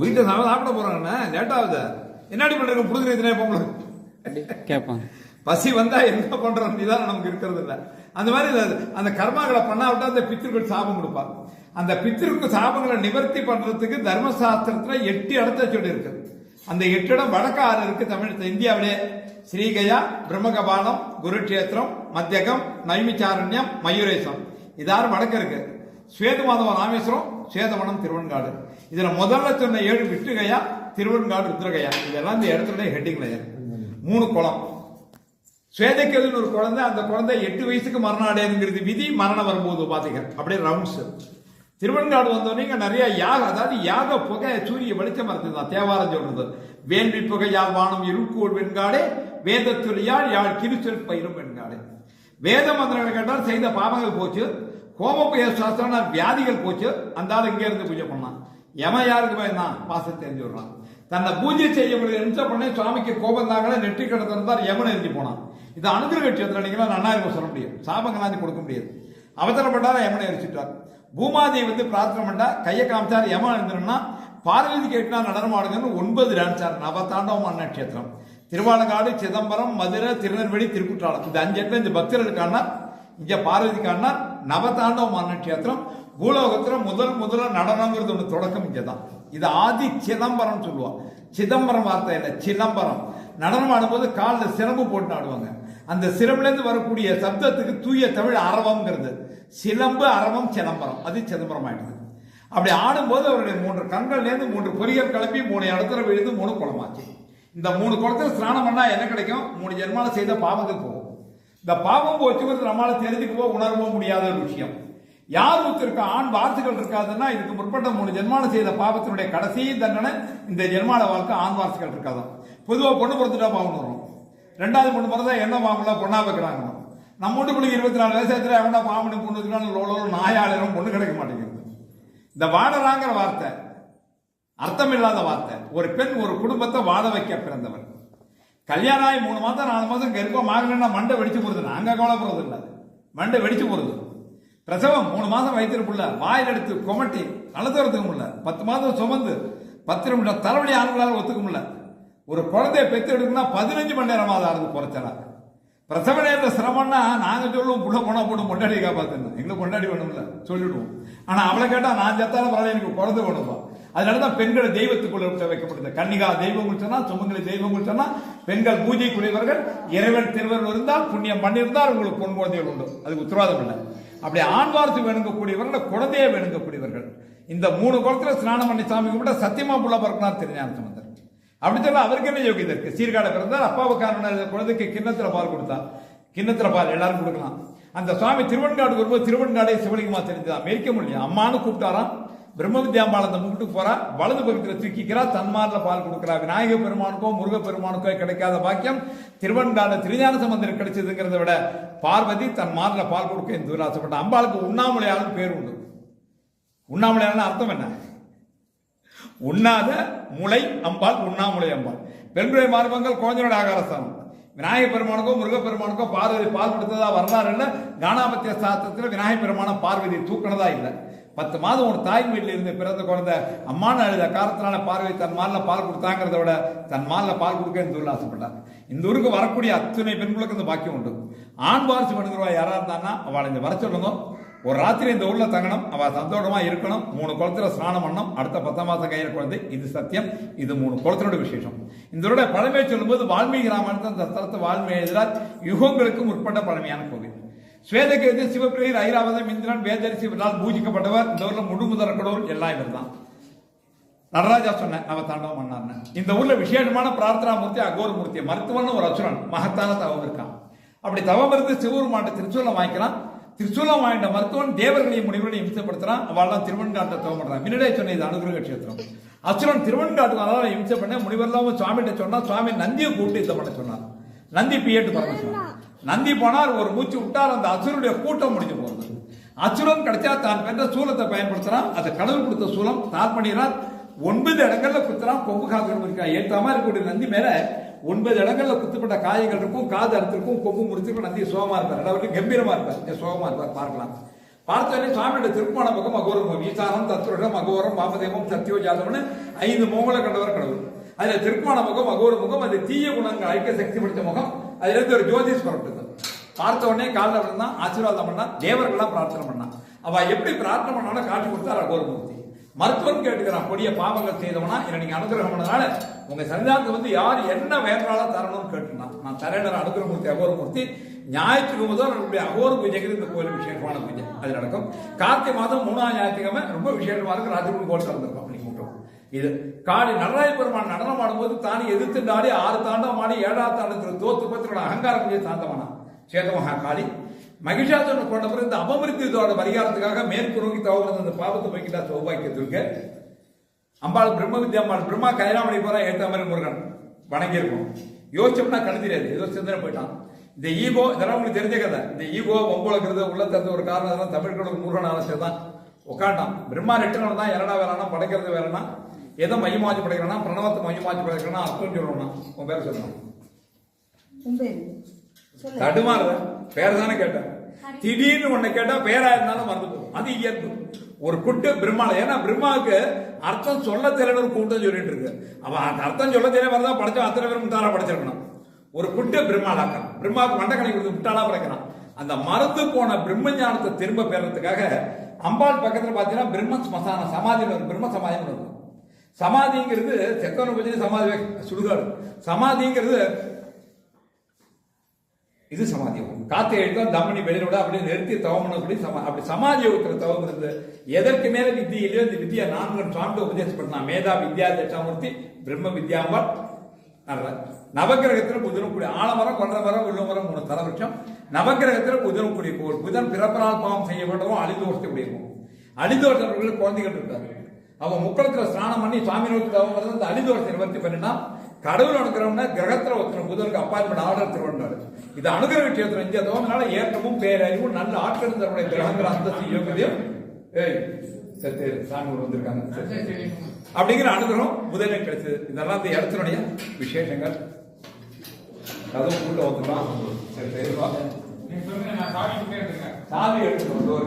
வீட்டை சாப்பிட சாப்பிட போறாங்கண்ணா. லேட் ஆகுது. என்னடி பண்றீங்க? புடுங்குறீங்க பொங்கலுக்கு கேட்பாங்க. பசி வந்தா என்ன பண்றோம் நிதானம் நமக்கு இருக்கிறது இல்ல. அந்த மாதிரி அந்த கர்மாக்களை பண்ணாவிட்டா அந்த பித்திருக்கள் சாபம் கொடுப்பா அந்த பித்திருக்கு சாபங்களை நிவர்த்தி பண்றதுக்கு தர்மசாஸ்திரத்துல எட்டு இடத்த சொல்லி இருக்கு அந்த எட்டு இடம் வடக்கு ஆறு இருக்கு தமிழ் இந்தியாவிலே. ஸ்ரீகயா பிரம்மகபாலம் குருட்சேத்திரம் மத்தியகம் நைமிச்சாரண்யம் மயூரேசம் இதாறு வடக்கு இருக்கு. ஸ்வேதமாதவ ராமேஸ்வரம் சுவேதவனம் திருவன்காடு. இதுல முதல்ல சொன்ன ஏழு விட்டுகையா திருவன்காடு ருத்ரகையா. இதெல்லாம் இந்த இடத்துல ஹெட்டிங்ல மூணு குளம். சுவேதக்கேதுன்னு ஒரு குழந்தை அந்த குழந்தை எட்டு வயசுக்கு மரணம் அடையுங்கிறது விதி மரணம் வரும்போது பாத்தீங்க. அப்படியே ரவுண்ட்ஸ் திருவெண்காடு வந்தோடனே இங்கே நிறைய யாக அதாவது யாக புகை சூரிய வெளிச்சம் இருக்குதான் தேவாரம் சொல்றது. வேள்வி புகை யாழ் வானம் இருக்கூர் வெண்காடு வேதத்துறையால் யாழ் கிருச்சல் பயிரும் வெண்காடு வேத மந்திரங்களை கேட்டால் செய்த பாவங்கள் போச்சு கோமப்பய சாஸ்திரம்னா வியாதிகள் போச்சு அந்த ஆள் இங்கே இருந்து பூஜை பண்ணான் எவன் யாருக்கு பயந்தான் பாசத்தை தெரிஞ்சு விடுறான். தன்னை பூஜை செய்ய முடியும் நிமிஷம் பண்ணே சுவாமிக்கு கோபம் தாங்களே நெற்றி கடத்த இருந்தார் எரிஞ்சு போனான். இது அனுகிரக கட்சியத்தில் நீங்களா இருக்கும் சொல்ல முடியும் சாபங்களாந்து கொடுக்க முடியாது. அவசரப்பட்டாரா யமனை எரிச்சிட்டார் பூமாதேவி வந்து பிரார்த்தனை பண்ணா கையை காமிச்சார் எமன் இருந்தோம்னா பார்வதி கேட்டினா நடனமாடுங்கன்னு ஒன்பது டான்ஸார் நவதாண்டவமான நட்சத்திரம் திருவாலங்காடு சிதம்பரம் மதுரை திருநெல்வேலி திருக்குற்றாலம். இந்த அஞ்சு இடத்துல இந்த பக்தர்களுக்கான இங்க பார்வதி காணார் நவதாண்டவ நட்சத்திரம் பூலோகத்துல முதல் முதல்ல நடனங்கிறது ஒன்று தொடக்கம் இங்கே தான் இது ஆதி சிதம்பரம் சொல்லுவோம் சிதம்பரம் வார்த்தை இல்லை சிதம்பரம். நடனம் ஆடும்போது காலில் சிலம்பு போட்டு ஆடுவாங்க. அந்த சிலம்புலேருந்து வரக்கூடிய சப்தத்துக்கு தூய தமிழ் அரவம்ங்கிறது. சிலம்பு அரவம் சிதம்பரம். அது சிதம்பரம் ஆயிடுது. அப்படி ஆடும்போது அவருடைய மூன்று கண்கள்லேருந்து மூன்று பொறிகள் கிளப்பி மூணு இடத்துல விழுந்து மூணு குளமாச்சு. இந்த மூணு குளத்தில் ஸ்நானம் பண்ணா என்ன கிடைக்கும்? மூணு ஜென்மால செய்த பாவங்கள் போகும். இந்த பாவம் போச்சுங்கிறது நம்மளால தெரிஞ்சுக்கவோ உணரவோ முடியாத ஒரு விஷயம். யார் ஒருத்தருக்கு ஆண் வார்த்தைகள் இருக்காதுன்னா இதுக்கு முற்பட்ட மூணு ஜென்மால செய்த பாவத்தினுடைய கடைசி தண்டனை இந்த ஜென்மால வாழ்க்கை ஆண் வார்த்தைகள் இருக்காதான். பொதுவாக பொண்ணு பிறந்துட்டா பாவம் வரும் ரெண்டாவது பொண்ணு பிறந்தா என்ன பாவம்ல? பொண்ணா வைக்கிறாங்க. நம்ம வீட்டு பிள்ளை இருபத்தி நாலு வயசுல எவனா பாம்பு பொண்ணு வச்சுக்கலாம் லோலோ நாயாளரும் பொண்ணு கிடைக்க மாட்டேங்குது. இந்த வாடராங்கிற வார்த்தை அர்த்தமில்லாத வார்த்தை. ஒரு பெண் ஒரு குடும்பத்தை வாழ வைக்க பிறந்தவர் கல்யாணம் ஆகி மூணு மாதம் நாலு மாதம் கர்ப்பம் ஆகலைன்னா மண்டை வெடிச்சு போடுது. நாங்கள் கவலைப்படுறது இல்லை. மண்டை வெடிச்சு போடுது. பிரசவம் மூணு மாதம் வயிற்றுக்குள்ள வாயில் எடுத்து கொமட்டி அழுத்துறதுக்கு முடியல. பத்து மாதம் சுமந்து பத்து நிமிடம் தலைவலி ஆண்களால் ஒத்துக்க முடியல. ஒரு குழந்தைய பெற்று எடுக்கணும்னா பதினஞ்சு மணி நேரமாவது ஆகுது குறைச்சலா பிரசவ நேரத்தில் சிரமம்னா நாங்கள் சொல்லுவோம் புள்ள கொண்டா போட்டு கொண்டாடி காப்பாத்தணும் எங்களுக்கு கொண்டாடி வேணும்ல. சொல்லிடுவோம். ஆனால் அவளை கேட்டால் நான் செத்தாலும் பரவாயில்ல எனக்கு குழந்தை அதனால தான் பெண்களை தெய்வத்துக்குள்ள வைக்கப்பட்டது கன்னிகா தெய்வங்கள் சொன்னா சுமங்கலி தெய்வங்கள் சொன்னா பெண்கள் பூஜைக்குரியவர்கள் இறைவன் திருவர்கள் இருந்தால் புண்ணியம் பண்ணியிருந்தால் உங்களுக்கு பொன் குழந்தைகள் உண்டு. அதுக்கு உத்தரவாதம் இல்லை. அப்படி ஆண் வேணுங்கக்கூடியவர்கள் குழந்தையை வேணுங்கக்கூடியவர்கள். இந்த மூணு குளத்தில் ஸ்நானம் பண்ணி சாமி கும்பிட்டா சத்தியமா புள்ள பிறக்கணும் திருஞான சம்பந்தர் அப்படி சொல்ல அவருக்கு என்ன யோகியதை இருக்கு? சீர்காழ பிறந்தார் காரணம் குழந்தைக்கு கிண்ணத்தில் பால் கொடுத்தா. கிண்ணத்தில் பால் எல்லாரும் கொடுக்கலாம். அந்த சுவாமி திருவன்காடு வரும்போது திருவன்காடே சிவலிங்கமா தெரிஞ்சுதான். மெரிக்க முடியும். அம்மானு கூப்பிட்டாராம். பிரம்ம வித்யாம்பாளத்தை முக்கிட்டு போறா வலது பக்கத்தில் தூக்கிக்கிறா தன்மார்ல பால் கொடுக்கிறா. விநாயக பெருமானுக்கோ முருக பெருமானுக்கோ கிடைக்காத பாக்கியம். திருவன்கால திருஞான சம்பந்தர் கிடைச்சதுங்கிறத விட பார்வதி தன் மார்ல பால் கொடுக்க இந்த ஆசைப்பட்ட? அம்பாளுக்கு உண்ணாமலையாளன் பேர் உண்டு. உண்ணாமலையாளன் அர்த்தம் என்ன? உண்ணாத முளை அம்பாள் உண்ணாமுலை அம்பாள். பெண்குழை மார்பங்கள் குழந்தையோட ஆகாரஸ்தானம். விநாயக பெருமானுக்கோ முருகப்பெருமானுக்கோ பார்வதி பால் கொடுத்ததா வரலாறு இல்லை. கானாபத்திய சாஸ்திரத்தில் விநாயக பெருமான பார்வதி தூக்கினதா இல்லை. பத்து மாதம் ஒரு தாய் வீட்டில் இருந்து பிறந்த குழந்தை அம்மான்னு அழுத காரத்தினால பார்வை தன் மாலில் பால் கொடுத்தாங்கிறத விட தன் மாலில் பால் கொடுக்க இந்த ஊரில் ஆசைப்பட்டாங்க. இந்த ஊருக்கு வரக்கூடிய அத்தனை பெண்களுக்கு இந்த பாக்கியம் உண்டு. ஆண் வாரிசு பண்ணுறவா யாராக இருந்தான்னா அவளை இந்த வர சொல்லுங்க ஒரு ராத்திரி இந்த ஊரில் தங்கணும் அவள் சந்தோஷமாக இருக்கணும். மூணு குளத்துல ஸ்நானம் பண்ணணும். அடுத்த பத்தாம் மாதம் கையில் குழந்தை. இது சத்தியம். இது மூணு குளத்தினோட விசேஷம். இதோட பழமையை சொல்லும்போது வால்மீகி ராமன் அந்த ஸ்தலத்தை வால்மீகி எழுதினார் யுகங்களுக்கு முற்பட்ட பழமையான கோவில். ஸ்வேதகேது சிவபிரியர் ஐராவதம் இந்திரன் வேதரிசி இவரால் பூஜிக்கப்பட்டவர். இந்த ஊர்ல முழுமுதற கடவுள் எல்லாம் இவர் தான் நடராஜா சொன்னேன் அவன் தாண்டவம் பண்ணார்னு இந்த ஊர்ல விசேஷமான பிரார்த்தனா மூர்த்தி அகோர் மூர்த்தி மருத்துவன் ஒரு அசுரன் மகத்தான தவம் இருக்கான். அப்படி தவம் இருந்து சிவூர் மாவட்ட திருச்சூலம் வாங்கிக்கிறான். திருச்சூலம் வாங்கிட்ட மருத்துவன் தேவர்களையும் முனிவர்களையும் இம்சப்படுத்துறான். அவள்லாம் திருவன்காட்டை தவம் பண்றான். முன்னாடியே சொன்ன இது அனுகிரக கஷேத்திரம். அசுரன் திருவன்காட்டுக்கு அதனால இம்சை பண்ண முனிவர்லாம் சுவாமிகிட்ட சொன்னா சுவாமி நந்தியை கூப்பிட்டு இதை பண்ண சொன்னார் நந்தி பியட்டு பரமசிவன் நந்தி போனார் ஒரு மூச்சு விட்டார் அந்த அசுரனுடைய கூட்டம் முடிஞ்சு போகுது. அசுரன் கிடைச்சா தான் பெற்ற சூலத்தை பயன்படுத்துறான். அதை கடவுள் கொடுத்த சூலம். தார் பண்ணிடுறான் ஒன்பது இடங்கள்ல குத்துறான். கொம்பு காக்கணும் இருக்கா? ஏற்ற மாதிரி இருக்கக்கூடிய நந்தி மேல ஒன்பது இடங்கள்ல குத்துப்பட்ட காயங்கள் இருக்கும். காது அறுத்திருக்கும். கொம்பு முடிச்சிருக்கும். நந்தி சோகமா இருப்பார். அதாவது கம்பீரமா இருப்பார். சோகமா இருப்பார். பார்க்கலாம். பார்த்தோன்னே சுவாமியோட திருப்பான பக்கம் அகோரம். ஈசானம் தத்துவம் அகோரம் பாமதேவம் சத்தியோ ஜாதவம்னு ஐந்து முகங்களை கண்டவர் கடவுள். அதுல திருப்பான முகம் அகோர முகம் அது தீய குணங்கள் ஐக்கிய சக்தி படுத்த முகம். அதுல இருந்து ஒரு ஜோதிஷ் புறப்பட்டது பார்த்த உடனே காலில் விழுந்தான் ஆசீர்வாதம் பண்ணா தேவர்கள்லாம் பிரார்த்தனை பண்ணான் அவ எப்படி பிரார்த்தனை பண்ணாலும் காட்டி கொடுத்தார் அகோரமூர்த்தி மருத்துவம் கேட்டுக்கிறான் கொடிய பாவங்கள் செய்தவனா? என்னை நீங்க அனுகிரகம் பண்ணதுனால உங்க சன்னிதானத்துக்கு வந்து யார் என்ன வேண்டாலும் தரணும்னு கேட்டுனான் நான் தரேன் அனுகிரகமூர்த்தி அகோரமூர்த்தி ஞாயிற்றுக்கு முதல் நம்முடைய அகோர பூஜைக்கு இந்த கோயில் விசேஷமான பூஜை. அது நடக்கும். கார்த்திகை மாதம் மூணாம் ஞாயிற்றுக்கிழமை ரொம்ப விசேஷமா இருக்கு. ராஜகுரு கோயில் திறந்திருக்கும். அப்படிங்க இது காளி நடராஜ பெருமான் நடனம் ஆடும்போது தானே எதிர்த்து ஆடி ஆறு தாண்டம் ஆடி ஏழாவது தாண்டத்தில் தோத்து பத்திரோட அகங்காரம் செய்ய தாண்டவானா? சேதமகா காளி. மகிஷாசுரன் கொண்ட பிறகு இந்த இதோட பரிகாரத்துக்காக மேற்கு நோக்கி தவறு இந்த பாவத்தை போய்கிட்டா சௌபாக்கியத்திற்கு. அம்பாள் பிரம்ம வித்யா அம்பாள் பிரம்மா கைலாமணி போற ஏத்த மாதிரி முருகன். வணங்கியிருக்கும். யோசிச்சோம்னா கண் தெரியாது. ஏதோ சிந்தனை போயிட்டான். இந்த ஈகோ இதெல்லாம் உங்களுக்கு தெரிஞ்ச கதை. இந்த ஈகோ ஒம்பளக்கிறது உள்ள திறந்த ஒரு காரணம் இதெல்லாம் தமிழ்களோட முருகன் ஆலோசனை தான் உட்காண்டான் பிரம்மா ரெட்டனம் தான் இரண்டா வேலைனா படைக்கிறது வேலைனா எதை மையமாச்சு படைக்கிறனா பிரணவத்தை மையமாச்சு படைக்கிறனா அர்த்தம் சொல்லணும் உன் பேர் சொல்லணும். உன் பேரு சொல்லு. தடுமாறுற. பேர் தானே கேட்டேன் திடீர்னு ஒண்ணு கேட்டா பேரா இருந்தாலும் மறந்து போகும். அது இயல்பு. ஒரு குட்டு பிரம்மால ஏன்னா பிரம்மாவுக்கு அர்த்தம் சொல்ல தெரியல ஒரு கூட்டம் சொல்லிட்டு இருக்கு. அவன் அந்த அர்த்தம் சொல்ல தெரிய வரதா படிச்சா அத்தனை பேரும் முட்டாளா படிச்சிருக்கணும். ஒரு குட்டு பிரம்மாலாக்கம் பிரம்மாவுக்கு மண்டக்கணி கொடுத்து முட்டாளா படைக்கிறான். அந்த மறந்து போன பிரம்ம ஞானத்தை திரும்ப பெறதுக்காக அம்பாள் பக்கத்துல பாத்தீங்கன்னா பிரம்ம ஸ்மசான சமாதியில் ஒரு பிரம்ம சமாதின்னு இருக்கும் சமாதிங்கிறது செக்கன பூஜை சமாதி சுடுகாடு. சமாதிங்கிறது இது சமாதி. யோகம் காத்து எழுத்தம் தம்மணி வெளியில விட அப்படியே நிறுத்தி தவம் பண்ணக்கூடிய சமா அப்படி சமாதி யோகத்தில் தவம் எதற்கு மேல வித்தியிலையோ இந்த வித்தியா நான்கு சான்று உபதேசம் பண்ணலாம். மேதா வித்யா தட்சாமூர்த்தி பிரம்ம வித்யாம்பர். நல்ல நவக்கிரகத்துல புதனும் கூடிய ஆலமரம் கொன்ற மரம் உள்ள மரம் மூணு தலவட்சம் நவகிரகத்தில் புதனும் கூடிய புதன் பிறப்பனால் பாவம் செய்யப்பட்டவும் அழிந்தோர்த்து கூடியிருக்கும் அழிந்தோர்த்தவர்களுக்கு குழந்தைகள் இருக்காரு அவன் முக்களத்துல ஸ்நானம் பண்ணி சுவாமி நோக்கி தவம் வந்து அந்த அழிந்தோர்த்தை நிவர்த்தி பண்ணினா கடவுள் அனுகிரகம்னா கிரகத்துல ஒருத்தர் புதனுக்கு அப்பாயின்மெண்ட் ஆர்டர் திருவண்ணாடு இது அனுகிரக விஷயத்துல இந்திய தோமனால ஏற்றமும் பேரறிவும் நல்ல ஆட்கள் தன்னுடைய கிரகங்கள் அந்தஸ்து யோகதையும் ஏய் சத்து சாமி வந்திருக்காங்க. சரி. அப்படிங்கிற அனுகிரகம் புதனுக்கு கிடைச்சது. இதெல்லாம் இந்த இடத்தினுடைய விசேஷங்கள். கதவு கூட்ட வந்துடலாம் சரி சரி வா. நீங்க சொல்லுங்க நான் சாவி கிட்டே இருக்கேன் சாவி எடுத்துட்டு வந்து ஒரு